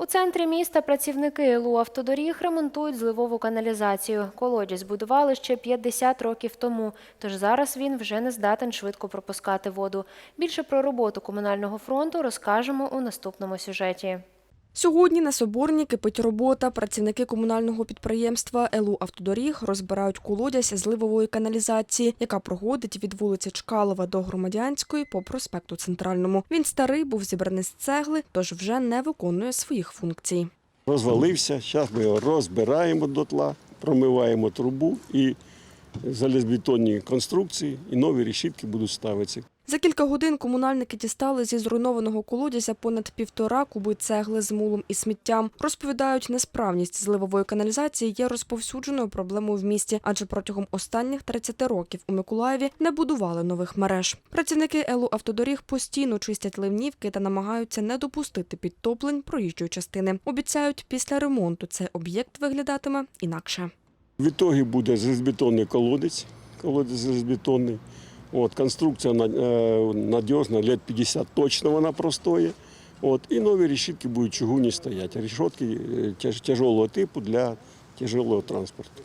У центрі міста працівники ЛУ автодоріг ремонтують зливову каналізацію. Колодязь будували ще 50 років тому, тож зараз він вже не здатен швидко пропускати воду. Більше про роботу комунального фронту розкажемо у наступному сюжеті. Сьогодні на Соборній кипить робота. Працівники комунального підприємства ЕЛУ «Автодоріг» розбирають колодязь зливової каналізації, яка проходить від вулиці Чкалова до Громадянської по проспекту Центральному. Він старий, був зібраний з цегли, тож вже не виконує своїх функцій. розвалився. Зараз ми його розбираємо дотла, промиваємо трубу і залізбетонні конструкції, і нові решітки будуть ставитися. За кілька годин комунальники дістали зі зруйнованого колодязя понад півтора куби цегли з мулом і сміттям. Розповідають, несправність зливової каналізації є розповсюдженою проблемою в місті, адже протягом останніх 30 років у Миколаєві не будували нових мереж. Працівники ЕЛУ автодоріг постійно чистять ливнівки та намагаються не допустити підтоплень проїжджої частини. Обіцяють, після ремонту цей об'єкт виглядатиме інакше. В ітогі буде залізбетонний колодець, колодець залізбетонний. От, конструкція е, надіжна, лет 50 точно вона простоє. От, і нові решітки будуть чугуні стоять. Решетки е, тяж, тяжелого типу для тяжелого транспорту.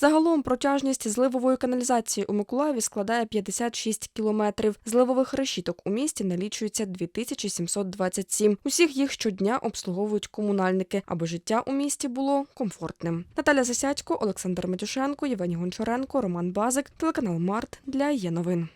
Загалом протяжність зливової каналізації у Миколаєві складає 56 кілометрів. Зливових решіток у місті налічується 2727. Усіх їх щодня обслуговують комунальники, аби життя у місті було комфортним. Наталя Засядько, Олександр Матюшенко, Євгеній Гончаренко, Роман Базик, телеканал Март для є новин.